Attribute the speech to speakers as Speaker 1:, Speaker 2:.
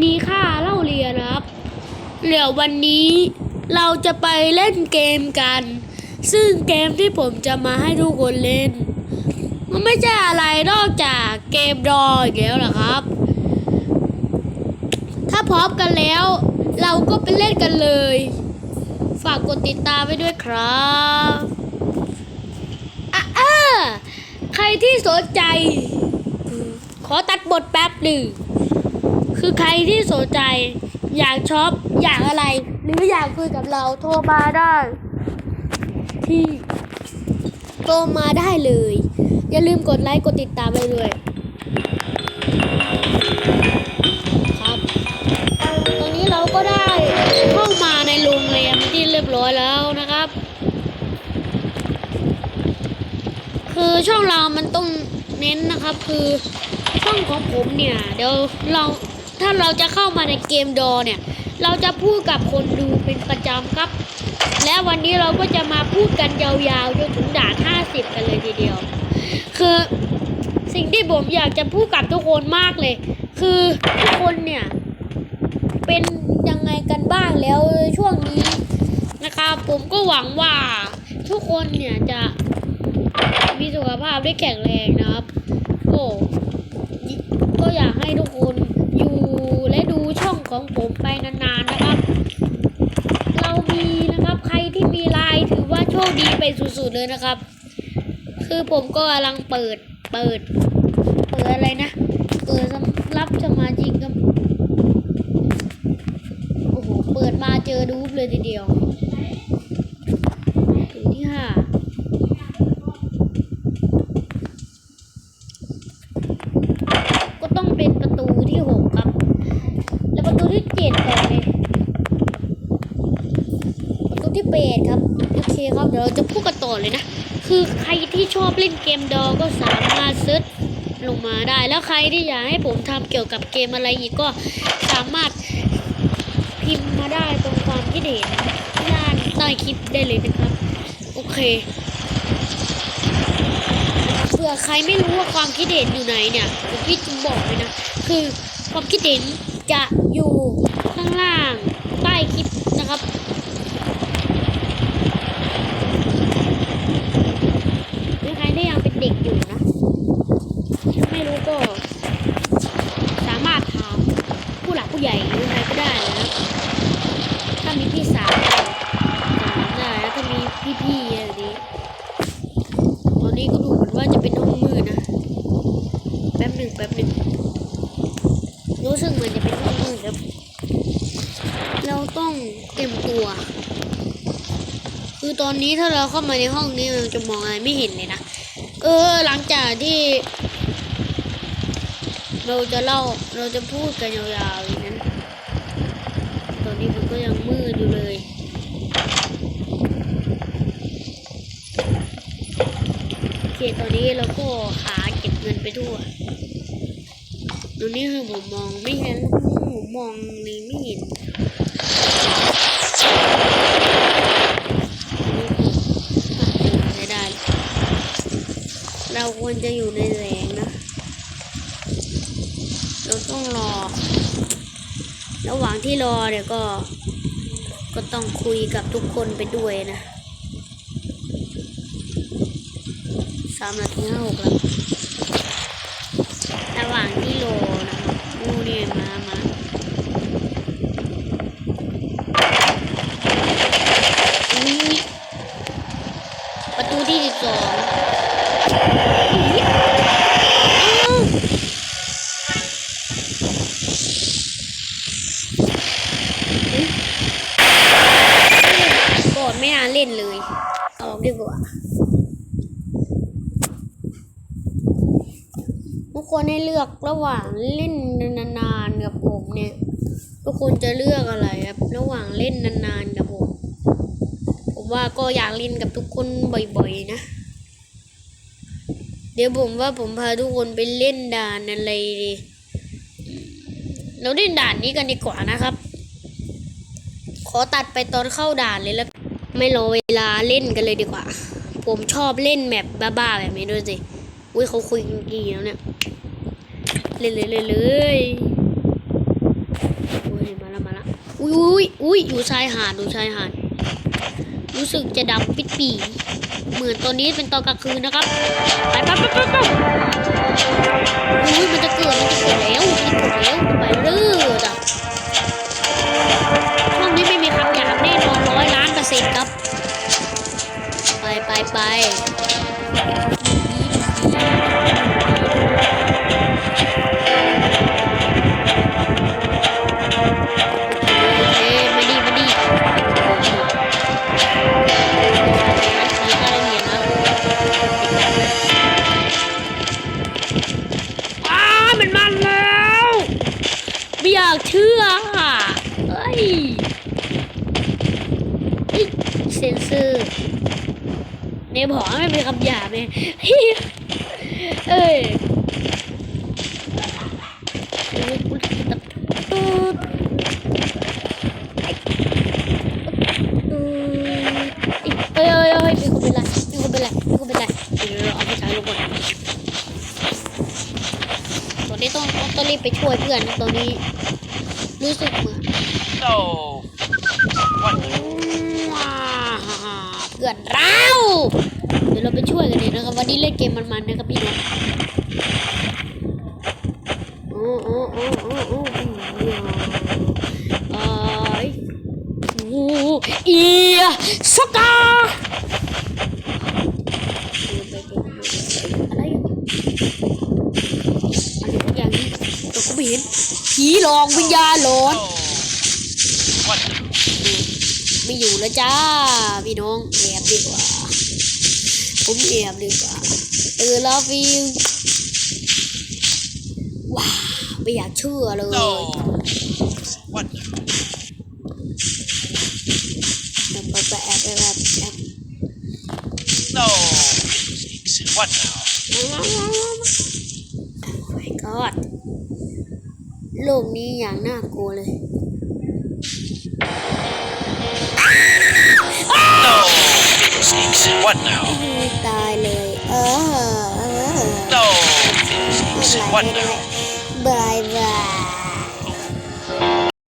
Speaker 1: มีค่าเล่าเรียนครับ เดี๋ยววันนี้เราจะไปเล่นเกมกัน ซึ่งเกมที่ผมจะมาให้ทุกคนเล่น มันไม่ใช่อะไรนอกจากเกมดออีกแล้วล่ะครับ ถ้าพร้อมกันแล้ว เราก็ไปเล่นกันเลย ฝากกดติดตามไว้ด้วยครับอะอะใครที่สนใจ ขอตัดบทแป๊บหนึ่ง คือใครที่สนใจ อยากช็อปอยากอะไร หรืออยากคุยกับเราโทรมาได้ ที่โทรมาได้เลย อย่าลืมกดไลค์กดติดตามไปด้วยครับ ตอนนี้เราก็ได้เข้ามาในโรงเรียนที่เรียบร้อยแล้วนะครับ คือช่องเรามันต้องเน้นนะครับคือช่องของผมเนี่ย เดี๋ยวเรา ถ้าเราจะเข้ามาในเกมดอเนี่ย เราจะพูดกับคนดูเป็นประจำครับ และวันนี้เราก็จะมาพูดกันยาวๆจนถึงด่าน 50 กันเลยทีเดียว คือสิ่งที่ผมอยากจะพูดกับทุกคนมากเลย คือทุกคนเนี่ย เป็นยังไงกันบ้างแล้วช่วงนี้นะครับผมก็หวังว่าทุกคนเนี่ยจะมีสุขภาพได้แข็งแรงนะครับ ก็ก็อยากให้ทุกคนอยู่และดูช่อง ของผมไปนานๆนะครับ เรามีนะครับใครที่มีไลน์ถือว่าโชคดีไปสุดๆเลยนะครับ คือผมก็กำลังเปิดเปิด เปิดอะไรนะ เปิดสำรับสมาชิกครับโอ้โหเปิดมาเจอดูปเลยทีเดียวถึงที่ห้าก็ต้องเป็นประตูที่หกครับ แล้วประตูที่เจ็ดต่อเลย ประตูที่แปดครับ โอเคครับ เดี๋ยวเราจะพูดกันต่อเลยนะ คือใครที่ชอบเล่นเกมดอก็สามารถเซิร์ชลงมาได้ แล้วใครที่อยากให้ผมทำเกี่ยวกับเกมอะไรอีกก็สามารถพิมพ์มาได้ตรงความคิดเห็นด้านใต้คลิปได้เลยนะครับ โอเคเผื่อใครไม่รู้ว่าความคิดเห็นอยู่ไหนเนี่ยผมพี่จะบอกเลยนะ คือความคิดเห็นจะอยู่ข้างล่างใต้คลิปนะครับ หรือใครที่ยัง เด็กอยู่นะถ้าไม่รู้ก็ สามารถถามผู้หลักผู้ใหญ่หรือใครก็ได้นะถ้ามีพี่สาวก็ถามได้แล้วถ้ามีพี่ๆอะไรนี้ตอนนี้ก็ดูเหมือนว่าจะเป็นห้องมืดนะ แป๊บหนึ่งแป๊บหนึ่งรู้สึกเหมือนจะเป็นห้องมืดครับ เราต้องเตรียมตัวคือตอนนี้ถ้าเราเข้ามาในห้องนี้เราจะมองอะไรไม่เห็นเลยนะ เออหลังจากที่ เราจะเล่าเราจะพูดกันยาวๆอย่างนั้น ตอนนี้มันก็ยังมืดอยู่เลยโอเคตอนนี้เราก็หาเก็บเงินไปทั่วตรงนี้คือผมมองไม่เห็นผมมองนี่ไม่เห็นไม่ได้ เราควรจะอยู่ในแสงนะ เราต้องรอ ระหว่างที่รอเนี่ยก็ ก็ต้องคุยกับทุกคนไปด้วยนะสามนาทีห้าหกแล้ว ระหว่างที่รอนะงูเนี่ยมามาอุ๊ยประตูที่สิบสองอ้าว ก่อนไม่นานเล่นเลยเอาออกดีกว่าทุกคนให้เลือกระหว่างเล่นนานๆกับผมเนี่ย ทุกคนจะเลือกอะไรครับ ระหว่างเล่นนานๆกับผม ผมว่าก็อยากเล่นกับทุกคนบ่อยๆนะ เดี๋ยวผมว่าผมพาทุกคนไปเล่นด่านอะไรดี เราเล่นด่านนี้กันดีกว่านะครับ ขอตัดไปตอนเข้าด่านเลยแล้ว ไม่รอเวลาเล่นกันเลยดีกว่า ผมชอบเล่นแมปบ้าๆแบบนี้ด้วยสิอุ้ยเขาคุยกันกี่แล้วเนี่ย เล่นเลยเลยเลยอุ้ยอุ้ยอยู่ชายหาดดูชายหาดรู้สึกจะดำปิดปี เหมือนตอนนี้เป็นตอนกลางคืนนะครับ ไปไปไปไป ในบอกว่าไม่เป็นคำหยาบเฮ้ยเอ้ยโอ้ยกูจะตัดตูดเอ้ยเอ้ยเอ้ยมีคนเป็นไรมีคนเป็นไรมีคนเป็นไรเดี๋ยวเราเอาไปใช้ลงก่อนตอนนี้ต้องต้องต้องรีบไปช่วยเพื่อนนะตอนนี้รู้สึกเหมือน
Speaker 2: No. What?
Speaker 1: ว้าเพื่ อนเรา เดี๋ยวเราไปช่วยกันเนี่ยนะครับ วันนี้เล่นเกมมันๆนะครับพี่น้องโอ้โอ้โอ้โอ้โอ้ไอ้โอ้เอียสกาอะไรอะไรงอย่างนี้เราก็ไม่เห็นผีหลอกวิญญาณหลอน ไม่อยู่แล้วจ้า พี่น้องแอบดีกว่า ผมแอบดีกว่าตื่นแล้วฟิวว้าวไม่อยากเชื่อเลย
Speaker 2: No. What?
Speaker 1: แบบแบบแบบแอบแอบแอบแอบ
Speaker 2: No. What now?
Speaker 1: โอ้ my god โลกนี้อย่างน่ากลัวเลย
Speaker 2: physics. What now? No. What now?